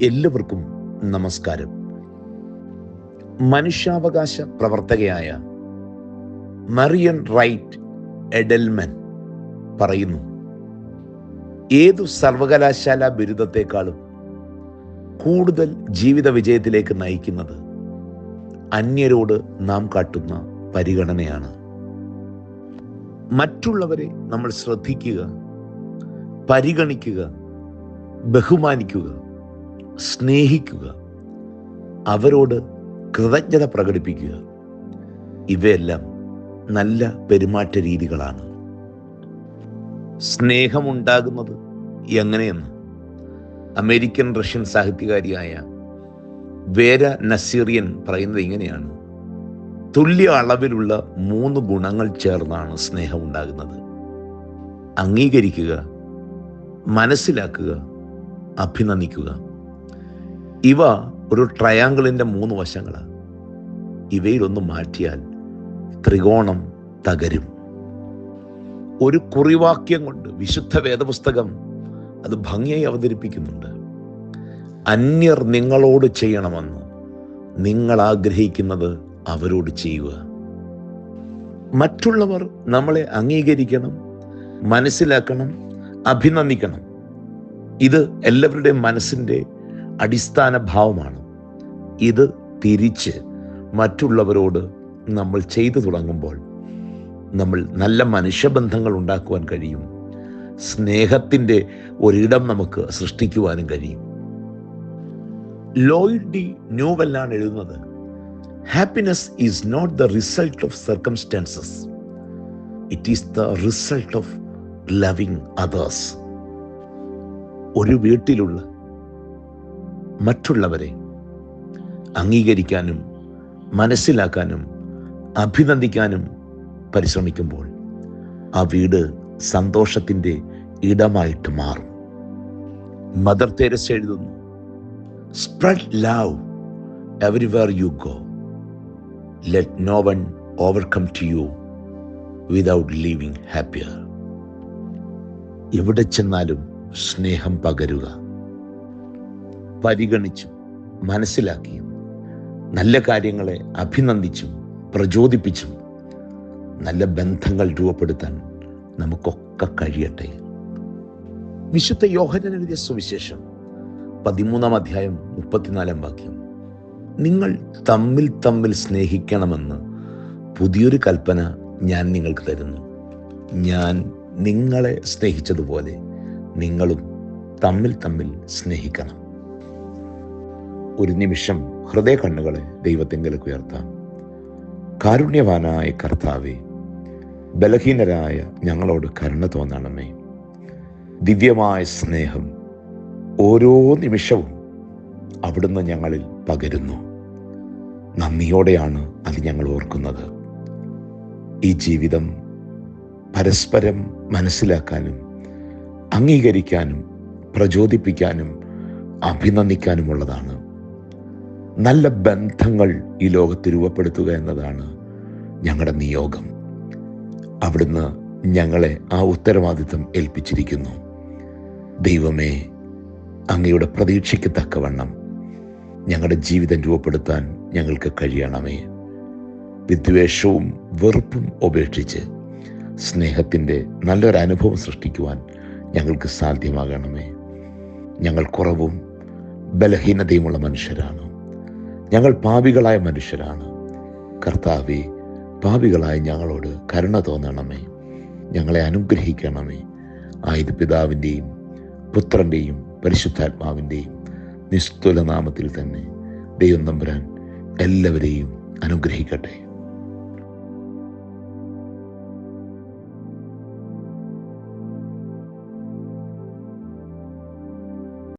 എല്ലാവർക്കും നമസ്കാരം. മനുഷ്യാവകാശ പ്രവർത്തകയായ മറിയൻ റൈറ്റ് എഡൽമൻ പറയുന്നു ഏതു സർവകലാശാല ബിരുദത്തെക്കാളും കൂടുതൽ ജീവിത വിജയത്തിലേക്ക് നയിക്കുന്നത് അന്യരോട് നാം കാട്ടുന്ന പരിഗണനയാണ്. മറ്റുള്ളവരെ നമ്മൾ ശ്രദ്ധിക്കുക പരിഗണിക്കുക ബഹുമാനിക്കുക സ്നേഹിക്കുക അവരോട് കൃതജ്ഞത പ്രകടിപ്പിക്കുക ഇവയെല്ലാം നല്ല പെരുമാറ്റ രീതികളാണ്. സ്നേഹമുണ്ടാകുന്നത് എങ്ങനെയെന്ന് അമേരിക്കൻ റഷ്യൻ സാഹിത്യകാരിയായ വേര നസീറിയൻ പറയുന്നത് ഇങ്ങനെയാണ്. തുല്യ അളവിലുള്ള മൂന്ന് ഗുണങ്ങൾ ചേർന്നാണ് സ്നേഹം ഉണ്ടാകുന്നത്. അംഗീകരിക്കുക മനസ്സിലാക്കുക അഭിനന്ദിക്കുക. ഇവ ഒരു ട്രയാങ്കിളിന്റെ മൂന്ന് വശങ്ങളാണ്. ഇവയിലൊന്ന് മാറ്റിയാൽ ത്രികോണം തകരും. ഒരു കുറിവാക്യം കൊണ്ട് വിശുദ്ധ വേദപുസ്തകം അത് ഭംഗിയായി അവതരിപ്പിക്കുന്നുണ്ട്. അന്യർ നിങ്ങളോട് ചെയ്യണമെന്ന് നിങ്ങൾ ആഗ്രഹിക്കുന്നത് അവരോട് ചെയ്യുക. മറ്റുള്ളവർ നമ്മളെ അംഗീകരിക്കണം മനസ്സിലാക്കണം അഭിനന്ദിക്കണം. ഇത് എല്ലാവരുടെയും മനസ്സിന്റെ അടിസ്ഥാന ഭാവമാണ്. ഇത് തിരിച്ച് മറ്റുള്ളവരോട് നമ്മൾ ചെയ്തു തുടങ്ങുമ്പോൾ നമ്മൾ നല്ല മനുഷ്യബന്ധങ്ങൾ ഉണ്ടാക്കുവാൻ കഴിയും. സ്നേഹത്തിന്റെ ഒരിടം നമുക്ക് സൃഷ്ടിക്കുവാനും കഴിയും. ലോയിഡ് ഡി ന്യൂവെല്ലാണ് എഴുതുന്നത് happiness is not the result of circumstances it is the result of loving others ഒരു വീട്ടിലുള്ള മറ്റുള്ളവരെ അംഗീകരിക്കാനും മനസ്സിലാക്കാനും അഭിനന്ദിക്കാനും പരിശ്രമിക്കുമ്പോൾ ആ വീട് സന്തോഷത്തിന്റെ ഇടമായിട്ട് മാറും. മദർ തെരസ് എഴുതുന്നു spread love everywhere you go let no one overcome to you without leaving happier എവിടെ ചെന്നാലും സ്നേഹം പകരുക. പരിഗണിച്ചും മനസ്സിലാക്കിയും നല്ല കാര്യങ്ങളെ അഭിനന്ദിച്ചും പ്രചോദിപ്പിച്ചും നല്ല ബന്ധങ്ങൾ രൂപപ്പെടുത്താൻ നമുക്കൊക്കെ കഴിയട്ടെ. വിശുദ്ധ യോഹനൻ എഴുതിയ സുവിശേഷം പതിമൂന്നാം അധ്യായം മുപ്പത്തിനാലാം വാക്യം. നിങ്ങൾ തമ്മിൽ തമ്മിൽ സ്നേഹിക്കണമെന്ന് പുതിയൊരു കൽപ്പന ഞാൻ നിങ്ങൾക്ക് തരുന്നു. ഞാൻ നിങ്ങളെ സ്നേഹിച്ചതുപോലെ നിങ്ങളും തമ്മിൽ തമ്മിൽ സ്നേഹിക്കണം. ഒരു നിമിഷം ഹൃദയ കണ്ണുകളെ ദൈവത്തെങ്കിലേക്ക് ഉയർത്താം. കാരുണ്യവാനായ കർത്താവെ ബലഹീനരായ ഞങ്ങളോട് കരുണ തോന്നണമേ. ദിവ്യമായ സ്നേഹം ഓരോ നിമിഷവും അവിടുന്ന് ഞങ്ങളിൽ പകരുന്നു. നന്ദിയോടെയാണ് അത് ഞങ്ങൾ ഓർക്കുന്നത്. ഈ ജീവിതം പരസ്പരം മനസ്സിലാക്കാനും അംഗീകരിക്കാനും പ്രചോദിപ്പിക്കാനും അഭിനന്ദിക്കാനുമുള്ളതാണ്. നല്ല ബന്ധങ്ങൾ ഈ ലോകത്ത് രൂപപ്പെടുത്തുക എന്നതാണ് ഞങ്ങളുടെ നിയോഗം. അവിടുന്ന് ഞങ്ങളെ ആ ഉത്തരവാദിത്വം ഏൽപ്പിച്ചിരിക്കുന്നു. ദൈവമേ അങ്ങയുടെ പ്രതീക്ഷയ്ക്ക് തക്കവണ്ണം ഞങ്ങളുടെ ജീവിതം രൂപപ്പെടുത്താൻ ഞങ്ങൾക്ക് കഴിയണമേ. വിദ്വേഷവും വെറുപ്പും ഉപേക്ഷിച്ച് സ്നേഹത്തിന്റെ നല്ലൊരനുഭവം സൃഷ്ടിക്കുവാൻ ഞങ്ങൾക്ക് സാധ്യമാകണമേ. ഞങ്ങൾ കുറവും ബലഹീനതയുമുള്ള മനുഷ്യരാണ്. ഞങ്ങൾ പാപികളായ മനുഷ്യരാണ്. കർത്താവെ പാപികളായ ഞങ്ങളോട് കരുണ തോന്നണമേ. ഞങ്ങളെ അനുഗ്രഹിക്കണമേ. ആയത് പിതാവിന്റെയും പുത്രന്റെയും പരിശുദ്ധാത്മാവിന്റെയും നിസ്തുല നാമത്തിൽ തന്നെ ദൈവം നമ്പുരാൻ എല്ലാവരെയും അനുഗ്രഹിക്കട്ടെ.